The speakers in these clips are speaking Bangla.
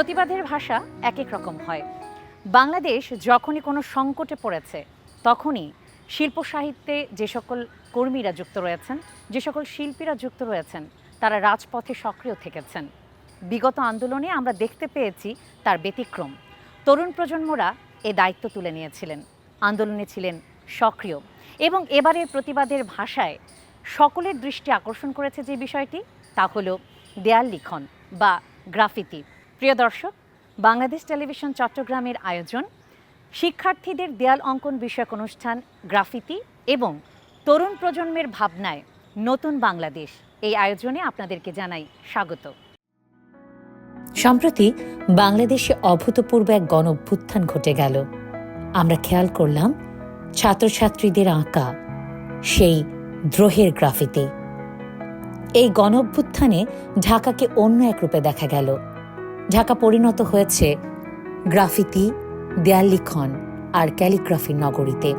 প্রতিবাদের ভাষা এক এক রকম হয়। বাংলাদেশ যখনই কোনো সংকটে পড়েছে, তখনই শিল্প সাহিত্যে যে সকল কর্মীরা যুক্ত রয়েছেন, যে সকল শিল্পীরা যুক্ত রয়েছেন, তারা রাজপথে সক্রিয় থেকেছেন। বিগত আন্দোলনে আমরা দেখতে পেয়েছি তার ব্যতিক্রম। তরুণ প্রজন্মরা এ দায়িত্ব তুলে নিয়েছিলেন। আন্দোলনে ছিলেন সক্রিয় এবং এবারের প্রতিবাদের ভাষায় সকলের দৃষ্টি আকর্ষণ করেছে যে বিষয়টি, তা হলো দেয়াল লিখন বা গ্রাফিতি। প্রিয় দর্শক, বাংলাদেশ টেলিভিশন চট্টগ্রামের আয়োজন, শিক্ষার্থীদের দেয়াল অঙ্কন বিষয়ক অনুষ্ঠান, গ্রাফিতি এবং তরুণ প্রজন্মের ভাবনায় নতুন বাংলাদেশ। এই আয়োজনে আপনাদেরকে জানাই স্বাগত। সম্প্রতি বাংলাদেশে অভূতপূর্ব এক গণ অভ্যুত্থান ঘটে গেল। আমরা খেয়াল করলাম, ছাত্রছাত্রীদের আঁকা সেই দ্রোহের গ্রাফিতি। এই গণ অভ্যুত্থানে ঢাকাকে অন্য এক রূপে দেখা গেল। ঢাকা পরিণত হয়েছে গ্রাফিতি দেয়াল লিখন আর ক্যালিগ্রাফির নগরীতে।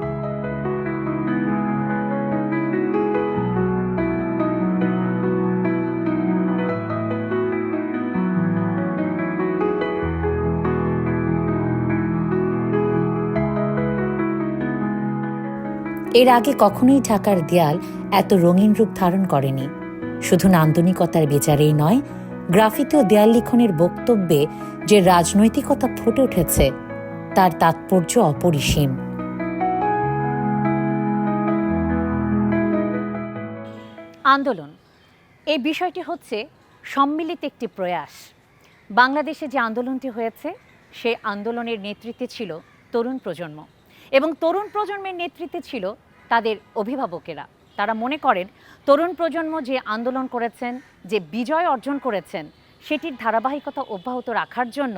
এর আগে কখনোই ঢাকার দেয়াল এত রঙিন রূপ ধারণ করেনি। শুধু নান্দনিকতার বিচারেই নয় গ্রাফিতি ও দেয়াল লিখনের বক্তব্যে যে রাজনৈতিকতা ফুটে উঠেছে, তার তাৎপর্য অপরিসীম। আন্দোলন। এই বিষয়টি হচ্ছে সম্মিলিত একটি প্রয়াস। বাংলাদেশে যে আন্দোলনটি হয়েছে, সেই আন্দোলনের নেতৃত্বে ছিল তরুণ প্রজন্ম। এবং তরুণ প্রজন্মের নেতৃত্বে ছিল তাদের অভিভাবকেরা। তারা মনে করেন, তরুণ প্রজন্ম যে আন্দোলন করেছেন, যে বিজয় অর্জন করেছেন, সেটির ধারাবাহিকতা অব্যাহত রাখার জন্য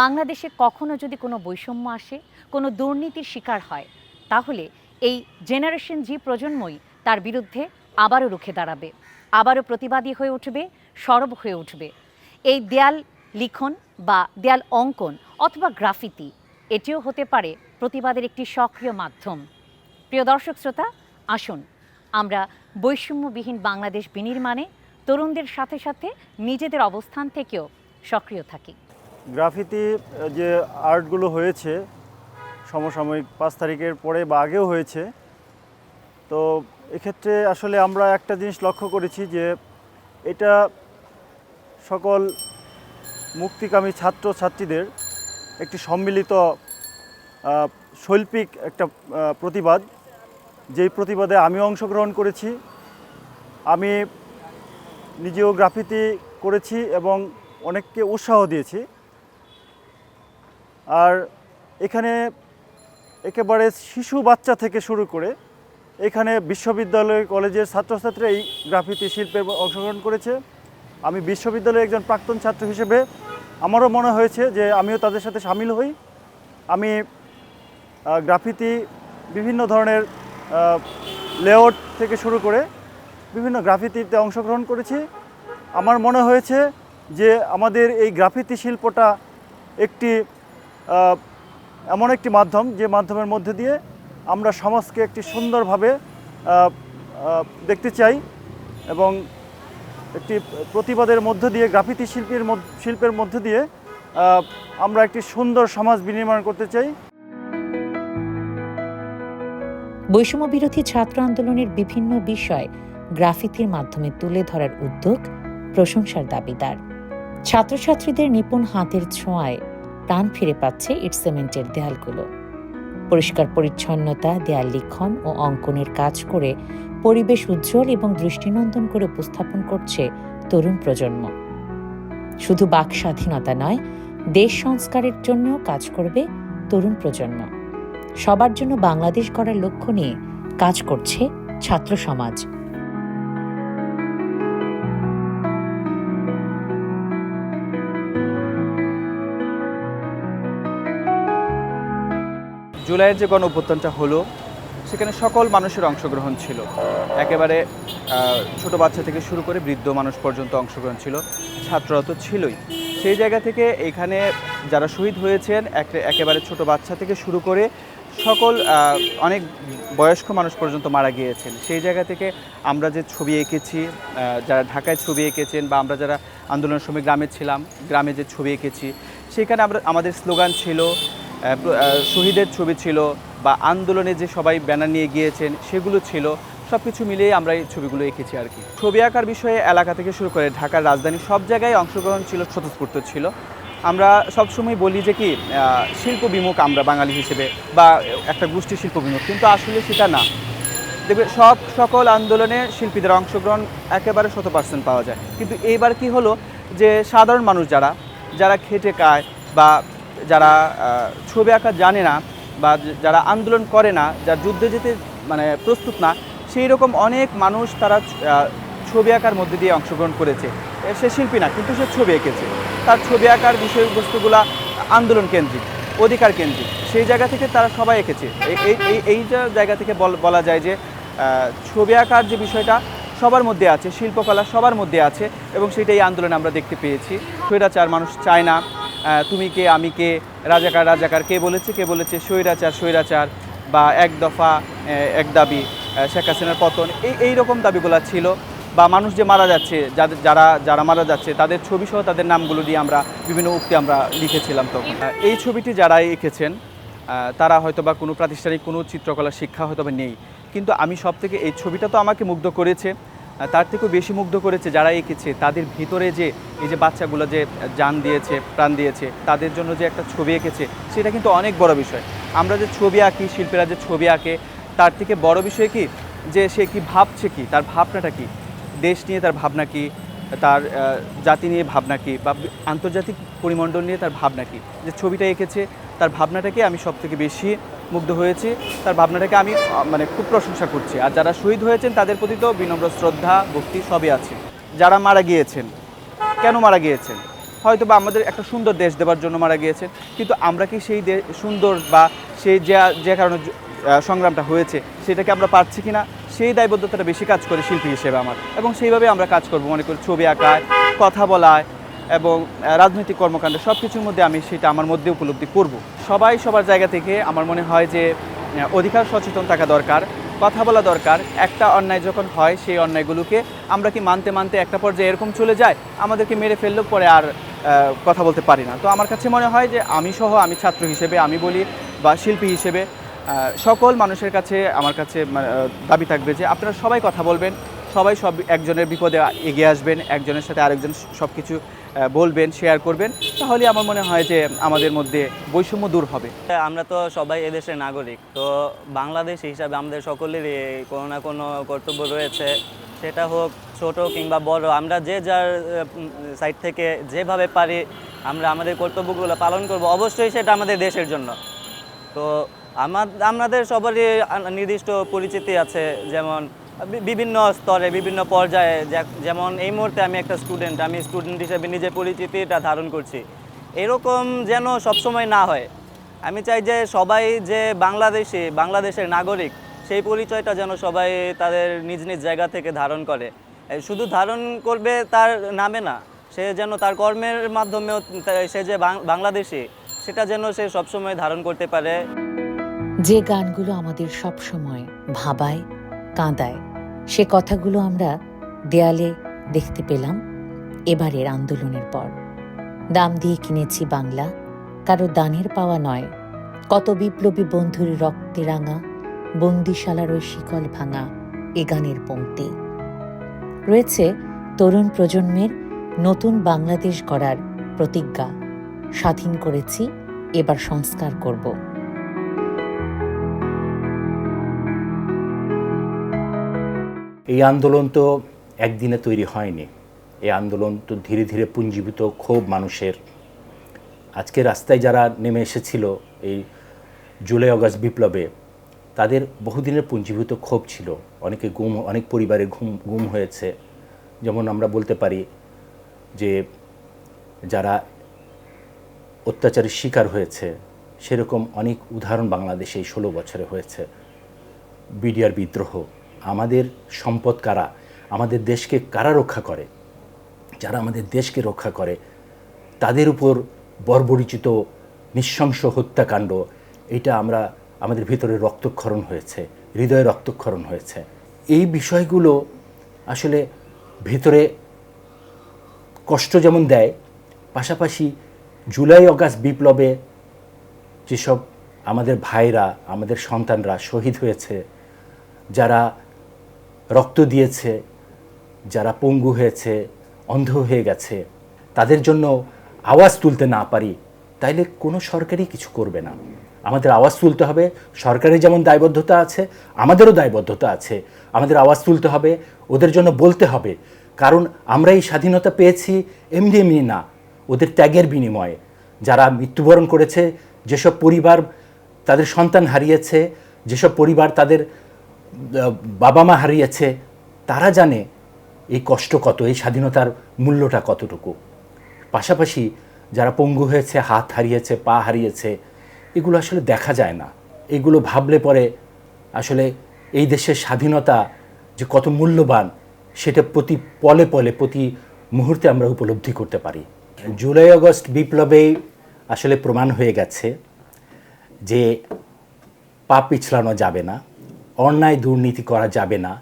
বাংলাদেশে কখনো যদি কোনো বৈষম্য আসে, কোনো দুর্নীতির শিকার হয়, তাহলে এই জেনারেশন জি প্রজন্মই তার বিরুদ্ধে আবারও রুখে দাঁড়াবে, আবারও প্রতিবাদী হয়ে উঠবে, সরব হয়ে উঠবে। এই দেয়াল লিখন বা দেয়াল অঙ্কন অথবা গ্রাফিতি, এটিও হতে পারে প্রতিবাদের একটি সক্রিয় মাধ্যম। প্রিয় দর্শক শ্রোতা, আসুন আমরা বৈষম্যবিহীন বাংলাদেশ বিনির্মাণে তরুণদের সাথে সাথে নিজেদের অবস্থান থেকেও সক্রিয় থাকি। গ্রাফিতি যে আর্টগুলো হয়েছে, সমসাময়িক পাঁচ তারিখের পরে বা আগেও হয়েছে, তো এক্ষেত্রে আসলে আমরা একটা জিনিস লক্ষ্য করেছি যে এটা সকল মুক্তিকামী ছাত্র ছাত্রীদের একটি সম্মিলিত শৈল্পিক একটা প্রতিবাদ। যেই প্রতিবাদে আমি অংশগ্রহণ করেছি, আমি নিজেও গ্রাফিতি করেছি এবং অনেককে উৎসাহ দিয়েছি। আর এখানে একেবারে শিশু বাচ্চা থেকে শুরু করে এখানে বিশ্ববিদ্যালয় কলেজের ছাত্রছাত্রী এই গ্রাফিতি শিল্পে অংশগ্রহণ করেছে। আমি বিশ্ববিদ্যালয়ের একজন প্রাক্তন ছাত্র হিসেবে আমারও মনে হয়েছে যে আমিও তাদের সাথে সামিল হই। আমি গ্রাফিতি বিভিন্ন ধরনের লেআউট থেকে শুরু করে বিভিন্ন গ্রাফিতিতে অংশগ্রহণ করেছি। আমার মনে হয়েছে যে আমাদের এই গ্রাফিতি শিল্পটা একটি এমন একটি মাধ্যম যে মাধ্যমের মধ্যে দিয়ে আমরা সমাজকে একটি সুন্দরভাবে দেখতে চাই এবং একটি প্রতিবাদের মধ্য দিয়ে, গ্রাফিতি শিল্পের শিল্পের মধ্য দিয়ে আমরা একটি সুন্দর সমাজ বিনির্মাণ করতে চাই। বৈষম্য বিরোধী ছাত্র আন্দোলনের বিভিন্ন বিষয় গ্রাফিতির মাধ্যমে তুলে ধরার উদ্যোগ প্রশংসার দাবিদার। ছাত্রছাত্রীদের নিপুণ হাতের ছোঁয়ায় প্রাণ ফিরে পাচ্ছে ইট সিমেন্টের দেয়ালগুলো। পরিষ্কার পরিচ্ছন্নতা, দেয়াল লিখন ও অঙ্কনের কাজ করে পরিবেশ উজ্জ্বল এবং দৃষ্টিনন্দন করে উপস্থাপন করছে তরুণ প্রজন্ম। শুধু বাক স্বাধীনতা নয়, দেশ সংস্কারের জন্যও কাজ করবে তরুণ প্রজন্ম। সবার জন্য বাংলাদেশ গড়ার লক্ষ্য নিয়ে কাজ করছে ছাত্র সমাজ। জুলাইয়ের যে গণ অভ্যুত্থানটা হলো, সেখানে সকল মানুষের অংশগ্রহণ ছিল। একেবারে ছোট বাচ্চা থেকে শুরু করে বৃদ্ধ মানুষ পর্যন্ত অংশগ্রহণ ছিল। ছাত্ররা তো ছিলই। সেই জায়গা থেকে এখানে যারা শহীদ হয়েছেন একে- একেবারে ছোট বাচ্চা থেকে শুরু করে সকল অনেক বয়স্ক মানুষ পর্যন্ত মারা গিয়েছেন। সেই জায়গা থেকে আমরা যে ছবি এঁকেছি যারা ঢাকায় ছবি এঁকেছেন বা আমরা যারা আন্দোলনের সময় গ্রামে ছিলাম, গ্রামে যে ছবি এঁকেছি, সেখানে আমরা, আমাদের স্লোগান ছিল শহীদের ছবি ছিল বা আন্দোলনে যে সবাই ব্যানার নিয়ে গিয়েছেন, সেগুলো ছিল। সব কিছু মিলিয়ে আমরা এই ছবিগুলো এঁকেছি আর কি। ছবি আঁকার বিষয়ে এলাকা থেকে শুরু করে ঢাকার রাজধানী সব জায়গায় অংশগ্রহণ ছিল, স্বতঃস্ফূর্ত ছিল। আমরা সবসময় বলি যে কি শিল্প বিমুখ আমরা বাঙালি হিসেবে বা একটা গোষ্ঠী শিল্প বিমুখ, কিন্তু আসলে সেটা না। দেখবে সব সকল আন্দোলনে শিল্পীদের অংশগ্রহণ একেবারে শত পার্সেন্ট পাওয়া যায়। কিন্তু এইবার কি হলো যে সাধারণ মানুষ যারা যারা খেটে খায় বা যারা ছবি আঁকা জানে না বা যারা আন্দোলন করে না, যারা যুদ্ধে যেতে মানে প্রস্তুত না, সেই রকম অনেক মানুষ তারা ছবি আঁকার মধ্যে দিয়ে অংশগ্রহণ করেছে। সে শিল্পী না, কিন্তু সে ছবি এঁকেছে। তার ছবি আঁকার বিষয়বস্তুগুলা আন্দোলন কেন্দ্রিক, অধিকার কেন্দ্রিক। সেই জায়গা থেকে তারা সবাই এঁকেছে। এই- এই জায়গা থেকে বল- যায় যে ছবি আঁকার যে বিষয়টা সবার মধ্যে আছে, শিল্পকলা সবার মধ্যে আছে এবং সেটাই আন্দোলন আমরা দেখতে পেয়েছি। স্বৈরাচার মানুষ চায় না তুমি কে, আমি কে, রাজাকার রাজাকার, কে বলেছে কে বলেছে, স্বৈরাচার স্বৈরাচার বা এক দফা এক দাবি শেখ হাসিনার পতন। এই এই রকম দাবিগুলো ছিল। বা মানুষ যে মারা যাচ্ছে, যাদের যারা যারা মারা যাচ্ছে, তাদের ছবি সহ তাদের নামগুলো দিয়ে আমরা বিভিন্ন উক্তি আমরা লিখেছিলাম তখন এই ছবিটি যারা এঁকেছেন তারা হয়তো বা কোনো প্রাতিষ্ঠানিক কোনো চিত্রকলা, শিক্ষা হয়তো বা নেই। কিন্তু আমি সব থেকে এই ছবিটা তো আমাকে মুগ্ধ করেছে তার থেকেও বেশি মুগ্ধ করেছে যারা এঁকেছে, তাদের ভিতরে যে, এই যে বাচ্চাগুলো যে যান দিয়েছে, প্রাণ দিয়েছে, তাদের জন্য যে একটা ছবি এঁকেছে, সেটা কিন্তু অনেক বড় বিষয়। আমরা যে ছবি আঁকি, শিল্পীরা যে ছবি আঁকে, তার থেকে বড় বিষয় কি? যে সে কি ভাবছে কি? তার ভাবনাটা কি? দেশ নিয়ে তার ভাবনা কি? তার জাতি নিয়ে ভাবনা কি? বা আন্তর্জাতিক পরিমণ্ডল নিয়ে তার ভাবনা কি? যে ছবিটা এঁকেছে, তার ভাবনাটাকে আমি সব থেকে বেশি মুগ্ধ হয়েছি। তার ভাবনাটাকে আমি মানে খুব প্রশংসা করছি। আর যারা শহীদ হয়েছেন, তাদের প্রতি তো বিনম্র শ্রদ্ধা, ভক্তি সবই আছে। যারা মারা গিয়েছেন, কেন মারা গিয়েছেন? হয়তো বা আমাদের একটা সুন্দর দেশ দেওয়ার জন্য মারা গিয়েছেন, কিন্তু আমরা কি সেই সুন্দর বা সেই যে যে কারণে সংগ্রামটা হয়েছে, সেটাকে আমরা পারছি কিনা, সেই দায়বদ্ধতাটা বেশি কাজ করে শিল্পী হিসেবে আমার। এবং সেইভাবে আমরা কাজ করব, মনে করি ছবি আঁকায়, কথা বলায় এবং রাজনৈতিক কর্মকাণ্ড সব কিছুর মধ্যে আমি সেটা আমার মধ্যে উপলব্ধি করব। সবাই সবার জায়গা থেকে আমার মনে হয় যে অধিকার সচেতন থাকা দরকার, কথা বলা দরকার, একটা অন্যায় যখন হয় সেই অন্যায়গুলোকে আমরা কি মানতে মানতে একটা পর্যায়ে এরকম চলে যায়, আমাদেরকে মেরে ফেললেও পরে আর কথা বলতে পারি না। তো আমার কাছে মনে হয় যে, আমি সহ আমি ছাত্র হিসেবে আমি বলি বা শিল্পী হিসেবে সকল মানুষের কাছে আমার কাছে মানে, দাবি থাকবে যে আপনারা সবাই কথা বলবেন সবাই সব একজনের বিপদে এগিয়ে আসবেন একজনের সাথে আরেকজন সব কিছু বলবেন শেয়ার করবেন। তাহলে আমার মনে হয় যে আমাদের মধ্যে বৈষম্য দূর হবে। আমরা তো সবাই এদেশের নাগরিক তো বাংলাদেশ হিসাবে আমাদের সকলেরই কোনো না কোনো কর্তব্য রয়েছে। সেটা হোক ছোট কিংবা বড় আমরা যে যার সাইড থেকে যেভাবে পারি আমরা আমাদের কর্তব্যগুলো পালন করব। অবশ্যই সেটা আমাদের দেশের জন্য। তো আমার, আমাদের সবারই নির্দিষ্ট পরিচিতি আছে, যেমন বিভিন্ন স্তরে, বিভিন্ন পর্যায়ে যেমন এই মুহূর্তে আমি একটা স্টুডেন্ট আমি স্টুডেন্ট হিসেবে নিজের পরিচিতিটা ধারণ করছি। এরকম যেন সবসময় না হয়। আমি চাই যে সবাই যে বাংলাদেশি, বাংলাদেশের নাগরিক, সেই পরিচয়টা যেন সবাই তাদের নিজ নিজ জায়গা থেকে ধারণ করে। শুধু ধারণ করবে তার নামে না, সে যেন তার কর্মের মাধ্যমেও সে যে বাংলাদেশি, সেটা যেন সে সবসময় ধারণ করতে পারে। যে গানগুলো আমাদের সব সময় ভাবায়, কাঁদায়, সে কথাগুলো আমরা দেয়ালে দেখতে পেলাম এবারের আন্দোলনের পর। দাম দিয়ে কিনেছি বাংলা, কারও দানের পাওয়া নয়। কত বিপ্লবী বন্ধুর রক্তে রাঙা, বন্দিশালার ওই শিকল ভাঙা এ গানের পংক্তি রয়েছে তরুণ প্রজন্মের নতুন বাংলাদেশ গড়ার প্রতিজ্ঞা। স্বাধীন করেছি, এবার সংস্কার করব। এই আন্দোলন তো একদিনে তৈরি হয়নি। এই আন্দোলন তো ধীরে ধীরে পুঞ্জীভূত ক্ষোভ মানুষের। আজকে রাস্তায় যারা নেমে এসেছিল এই জুলাই অগাস্ট বিপ্লবে, তাদের বহুদিনের পুঞ্জীভূত ক্ষোভ ছিল। অনেকে গুম, অনেক পরিবারে ঘুম, গুম হয়েছে। যেমন আমরা বলতে পারি যে যারা অত্যাচারের শিকার হয়েছে, সেরকম অনেক উদাহরণ বাংলাদেশে এই ষোলো বছরে হয়েছে। বিডিআর বিদ্রোহ আমাদের সম্পদ কারা? আমাদের দেশকে কারা রক্ষা করে? যারা আমাদের দেশকে রক্ষা করে, তাদের উপর বর্বরিচিত নৃশংস হত্যাকাণ্ড, এটা আমরা, আমাদের ভিতরে রক্তক্ষরণ হয়েছে, হৃদয়ে রক্তক্ষরণ হয়েছে। এই বিষয়গুলো আসলে ভেতরে কষ্ট যেমন দেয়, পাশাপাশি জুলাই অগাস্ট বিপ্লবে যেসব আমাদের ভাইরা, আমাদের সন্তানরা শহীদ হয়েছে, যারা রক্ত দিয়েছে, যারা পঙ্গু হয়েছে, অন্ধ হয়ে গেছে, তাদের জন্য আওয়াজ তুলতে না পারি, তাইলে কোনো সরকারই কিছু করবে না। আমাদের আওয়াজ তুলতে হবে, সরকারের যেমন দায়বদ্ধতা আছে, আমাদেরও দায়বদ্ধতা আছে। আমাদের আওয়াজ তুলতে হবে, ওদের জন্য বলতে হবে, কারণ আমরা এই স্বাধীনতা পেয়েছি এমনি এমনি না, ওদের ত্যাগের বিনিময়ে। যারা মৃত্যুবরণ করেছে, যেসব পরিবার তাদের সন্তান হারিয়েছে, যেসব পরিবার তাদের বাবা মা হারিয়েছে, তারা জানে এই কষ্ট কত, এই স্বাধীনতার মূল্যটা কতটুকু। পাশাপাশি যারা পঙ্গু হয়েছে, হাত হারিয়েছে, পা হারিয়েছে, এগুলো আসলে দেখা যায় না। এগুলো ভাবলে পরে আসলে এই দেশের স্বাধীনতা যে কত মূল্যবান, সেটা প্রতি পলে পলে, প্রতি মুহূর্তে আমরা উপলব্ধি করতে পারি। জুলাই আগস্ট বিপ্লবেই আসলে প্রমাণ হয়ে গেছে যে পা পিছলানো যাবে না। অন্যায় দুর্নীতি করা যাবে না,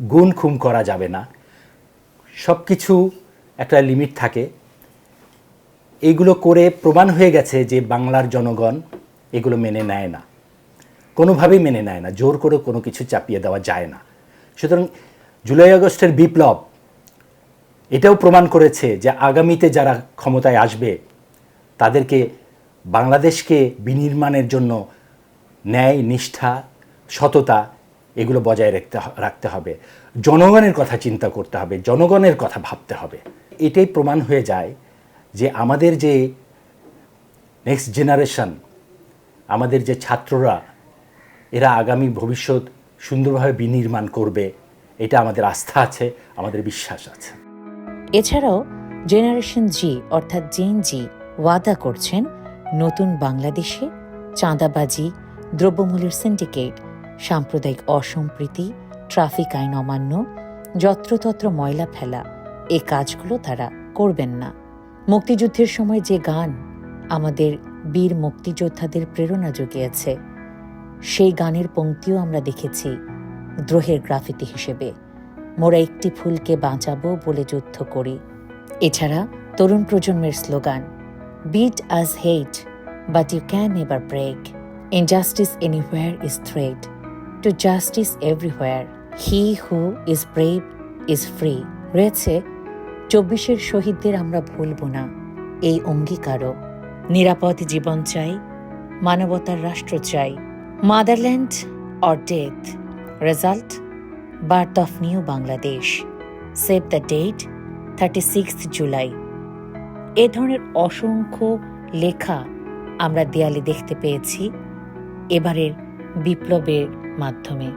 গুণ খুম করা যাবে না সব কিছু একটা লিমিট থাকে। এইগুলো করে প্রমাণ হয়ে গেছে যে বাংলার জনগণ এগুলো মেনে নেয় না। কোনোভাবেই মেনে নেয় না, জোর করে কোনো কিছু চাপিয়ে দেওয়া যায় না। সুতরাং জুলাই আগস্টের বিপ্লব, এটাও প্রমাণ করেছে যে আগামীতে যারা ক্ষমতায় আসবে, তাদেরকে বাংলাদেশকে বিনির্মাণের জন্য ন্যায়, নিষ্ঠা, সততা এগুলো বজায় রাখতে রাখতে হবে। জনগণের কথা চিন্তা করতে হবে, জনগণের কথা ভাবতে হবে। এটাই প্রমাণ হয়ে যায় যে আমাদের যে নেক্সট জেনারেশন আমাদের যে ছাত্ররা, এরা আগামী ভবিষ্যৎ সুন্দরভাবে বিনির্মাণ করবে, এটা আমাদের আস্থা আছে, আমাদের বিশ্বাস আছে। এছাড়াও জেনারেশন জি অর্থাৎ জেন জি ওয়াদা করছেন নতুন বাংলাদেশে চাঁদাবাজি, দ্রব্যমূল্যের সিন্ডিকেট সাম্প্রদায়িক অসম্প্রীতি, ট্রাফিক আইন অমান্য, যত্রতত্র ময়লা ফেলা, এ কাজগুলো তারা করবেন না। মুক্তিযুদ্ধের সময় যে গান আমাদের বীর মুক্তিযোদ্ধাদের প্রেরণা জুগিয়েছে, সেই গানের পঙ্ক্তিও আমরা দেখেছি দ্রোহের গ্রাফিতি হিসেবে। মোরা একটি ফুলকে বাঁচাবো বলে যুদ্ধ করি। এছাড়া তরুণ প্রজন্মের স্লোগান বিট আজ hate but you can never break injustice anywhere is threat to justice everywhere he who is brave is free রয়েছে চব্বিশের শহীদদের আমরা ভুলব না। এই অঙ্গীকারও। নিরাপদ জীবন চাই, মানবতার রাষ্ট্র চাই। Motherland or death. Result, birth of new Bangladesh. Save the date, thirty six July. এ ধরনের অসংখ্য লেখা আমরা দেয়ালে দেখতে পেয়েছি। এবারের বিপ্লবের মাধ্যমে।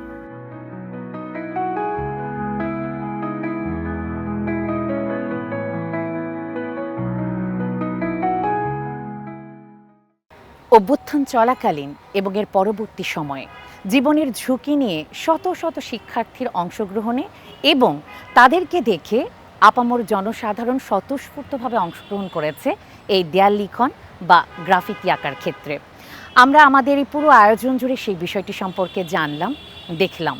অভ্যুত্থান চলাকালীন এবং এর পরবর্তী সময়ে জীবনের ঝুঁকি নিয়ে শত শত শিক্ষার্থীর অংশগ্রহণে এবং তাদেরকে দেখে আপামর জনসাধারণ স্বতঃস্ফূর্তভাবে অংশগ্রহণ করেছে এই দেয়াল লিখন বা গ্রাফিতি আঁকার ক্ষেত্রে। আমরা আমাদের এই পুরো আয়োজন জুড়ে সেই বিষয়টি সম্পর্কে জানলাম, দেখলাম।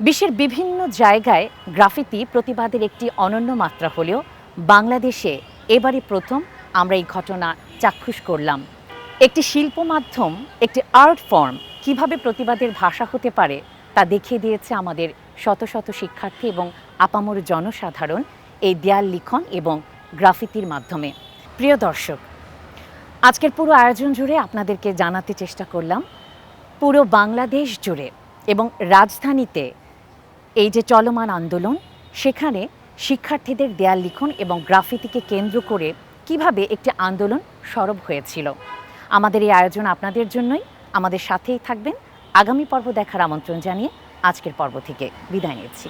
বিশ্বের বিভিন্ন জায়গায় গ্রাফিতি প্রতিবাদের একটি অনন্য মাত্রা হলেও বাংলাদেশে এবারই প্রথম আমরা এই ঘটনা চাক্ষুষ করলাম। একটি শিল্প মাধ্যম, একটি আর্ট ফর্ম কীভাবে প্রতিবাদের ভাষা হতে পারে তা দেখিয়ে দিয়েছে আমাদের শত শত শিক্ষার্থী এবং আপামর জনসাধারণ এই দেয়াল লিখন এবং গ্রাফিতির মাধ্যমে। প্রিয় দর্শক আজকের পুরো আয়োজন জুড়ে আপনাদেরকে জানাতে চেষ্টা করলাম, পুরো বাংলাদেশ জুড়ে এবং রাজধানীতে এই যে চলমান আন্দোলন, সেখানে শিক্ষার্থীদের দেয়াল লিখন এবং গ্রাফিতিকে কেন্দ্র করে কীভাবে একটি আন্দোলন সরব হয়েছিল। আমাদের এই আয়োজন আপনাদের জন্যই। আমাদের সাথেই থাকবেন। আগামী পর্ব দেখার আমন্ত্রণ জানিয়ে আজকের পর্ব থেকে বিদায় নিচ্ছি।